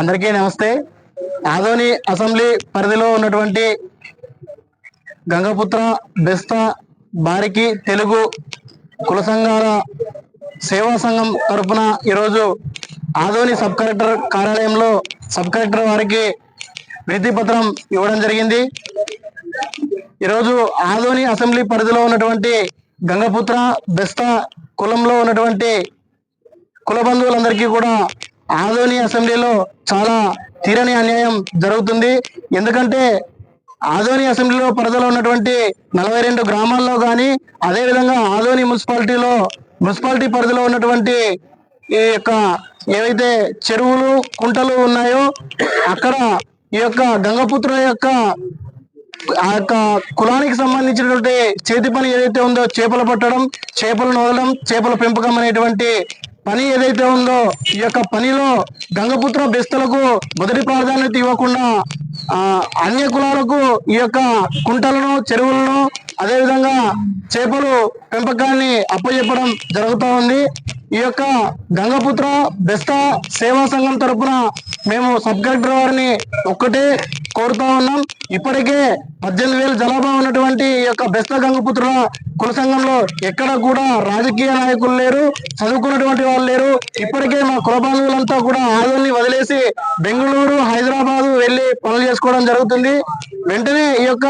అందరికీ నమస్తే. ఆదోని అసెంబ్లీ పరిధిలో ఉన్నటువంటి గంగపుత్ర బెస్తా బారికి తెలుగు కుల సంఘాల సేవా సంఘం తరపున ఈరోజు ఆదోని సబ్ కలెక్టర్ కార్యాలయంలో సబ్ కలెక్టర్ వారికి వినతి పత్రం ఇవ్వడం జరిగింది. ఈరోజు ఆదోని అసెంబ్లీ పరిధిలో ఉన్నటువంటి గంగపుత్ర బెస్తా కులంలో ఉన్నటువంటి కుల బంధువులందరికీ కూడా ఆదోని అసెంబ్లీలో చాలా తీరని అన్యాయం జరుగుతుంది. ఎందుకంటే ఆదోని అసెంబ్లీలో పరిధిలో ఉన్నటువంటి నలభై రెండు గ్రామాల్లో కానీ అదేవిధంగా ఆదోని మున్సిపాలిటీలో మున్సిపాలిటీ పరిధిలో ఉన్నటువంటి ఈ యొక్క ఏవైతే చెరువులు కుంటలు ఉన్నాయో అక్కడ ఈ యొక్క గంగపుత్ర యొక్క ఆ యొక్క కులానికి సంబంధించినటువంటి చేతి పని ఏదైతే ఉందో చేపలు పట్టడం చేపలను వదలడం చేపల పెంపకం అనేటువంటి పని ఏదైతే ఉందో ఈ యొక్క పనిలో గంగపుత్ర బెస్తలకు మొదటి ప్రాధాన్యత ఇవ్వకుండా అన్య కులాలకు ఈ యొక్క కుంటలను చెరువులను అదేవిధంగా చేపలు పెంపకాన్ని అప్పచెప్పడం జరుగుతూ ఉంది. ఈ యొక్క గంగపుత్ర బెస్తా సేవా సంఘం తరపున మేము సబ్ కలెక్టర్ వారిని ఒక్కటే కోరుతా ఉన్నాం. ఇప్పటికే పద్దెనిమిది వేల జనాభా ఉన్నటువంటి ఈ యొక్క బెస్త గంగపుత్రుల కుల సంఘంలో ఎక్కడ కూడా రాజకీయ నాయకులు లేరు చదువుకున్నటువంటి వాళ్ళు లేరు. ఇప్పటికే మా కుల బాంధవులంతా కూడా ఆదోని వదిలేసి బెంగళూరు హైదరాబాద్ వెళ్ళి పనులు చేసుకోవడం జరుగుతుంది. వెంటనే ఈ యొక్క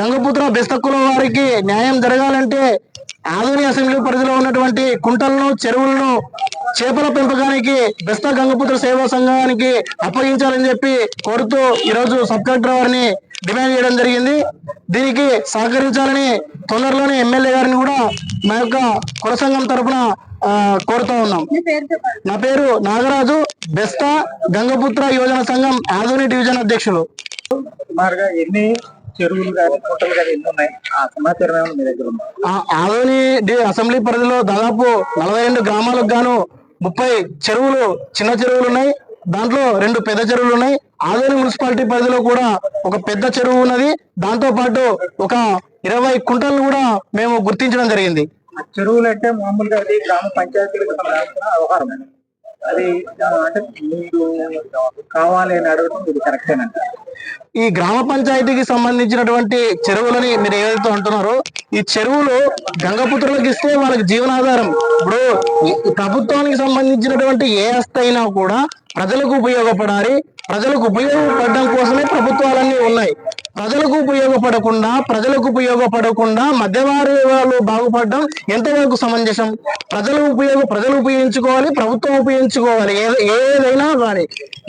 గంగపుత్ర బెస్త కులం వారికి న్యాయం జరగాలంటే ఆదోని అసెంబ్లీ పరిధిలో ఉన్నటువంటి కుంటలను చెరువులను చేపల పెంపకానికి బెస్తా గంగపుత్ర సేవా సంఘానికి అప్పగించాలని చెప్పి కోరుతూ ఈరోజు సబ్ కలెక్టర్ వారిని డిమాండ్ చేయడం జరిగింది. దీనికి సహకరించాలని తొందరలోనే ఎమ్మెల్యే గారిని కూడా మా యొక్క కుల సంఘం తరపున ఆ, కోరుతా ఉన్నాం. నా పేరు నాగరాజు. బెస్తా గంగపుత్ర యోజన సంఘం ఆదోని డివిజన్ అధ్యక్షులు. ఎన్ని చెరువులు కానీ కుంటలు కానీ ఎన్ని ఉన్నాయి? ఆ సమాచారం ఏమైనా మీ దగ్గర ఉందా? ఆదోని డి- అసెంబ్లీ పరిధిలో దాదాపు నలభై రెండు గ్రామాలకు గాను ముప్పై చెరువులు చిన్న చెరువులు ఉన్నాయి. దాంట్లో రెండు పెద్ద చెరువులు ఉన్నాయి. ఆదోని మున్సిపాలిటీ పరిధిలో కూడా ఒక పెద్ద చెరువు ఉన్నది. దాంతో పాటు ఒక ఇరవై కుంటలను కూడా మేము గుర్తించడం జరిగింది. చెరువులు అంటే మామూలుగా అది గ్రామ పంచాయతీలకు సంబంధించిన వ్యవహారం. అది అంటే మీరు కావాలి అని అడగడం ఇది కరెక్టేనంట ఈ గ్రామ పంచాయతీకి సంబంధించినటువంటి చెరువులని మీరు ఏదైతే అంటున్నారో ఈ చెరువులు గంగపుత్రులకు ఇస్తే వాళ్ళకి జీవనాధారం. ఇప్పుడు ప్రభుత్వానికి సంబంధించినటువంటి ఏ ఆస్తి అయినా కూడా ప్రజలకు ఉపయోగపడాలి. ప్రజలకు ఉపయోగపడడం కోసమే ప్రభుత్వాలన్నీ ఉన్నాయి. ప్రజలకు ఉపయోగపడకుండా ప్రజలకు ఉపయోగపడకుండా మధ్యవారి వాళ్ళు బాగుపడడం ఎంతవరకు సమంజసం? ప్రజలు ఉపయోగ ప్రజలు ఉపయోగించుకోవాలి ప్రభుత్వం ఉపయోగించుకోవాలి ఏ- ఏదైనా కానీ.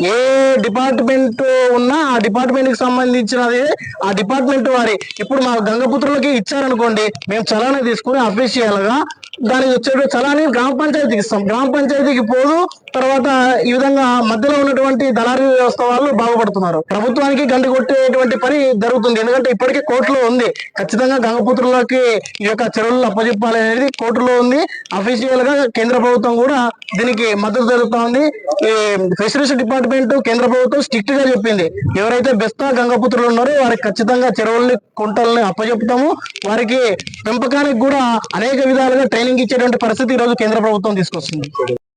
ఏ డిపార్ట్మెంట్ ఉన్నా ఆ డిపార్ట్మెంట్కి సంబంధించినది ఆ డిపార్ట్మెంట్ వారి. ఇప్పుడు మా గంగపుత్రులకి ఇచ్చారనుకోండి మేము చలానే తీసుకుని అఫీషియల్గా దానికి వచ్చే చలాని గ్రామ పంచాయతీకి ఇస్తాం. గ్రామ పంచాయతీకి పోదు తర్వాత ఈ విధంగా మధ్యలో ఉన్నటువంటి దళారీ వ్యవస్థ వాళ్ళు బాగుపడుతున్నారు. ప్రభుత్వానికి గండి కొట్టేటువంటి పని జరుగుతుంది. ఎందుకంటే ఇప్పటికే కోర్టులో ఉంది. ఖచ్చితంగా గంగపుత్రులకి ఈ యొక్క చెరువులు అప్పచెప్పాలి అనేది కోర్టులో ఉంది. అఫీషియల్గా కేంద్ర ప్రభుత్వం కూడా దీనికి మద్దతు జరుగుతా ఉంది ఈ ఫిషరీస్ డిపార్ట్మెంట్ కేంద్ర ప్రభుత్వం స్ట్రిక్ట్గా చెప్పింది. ఎవరైతే బెస్తా గంగపుత్రులు ఉన్నారో వారికి ఖచ్చితంగా చెరువుల్ని కుంటల్ని అప్పచెప్తాము వారికి పెంపకానికి కూడా అనేక విధాలుగా ట్రైనింగ్ ఇచ్చేటువంటి పరిస్థితి ఈ రోజు కేంద్ర ప్రభుత్వం తీసుకొస్తుంది.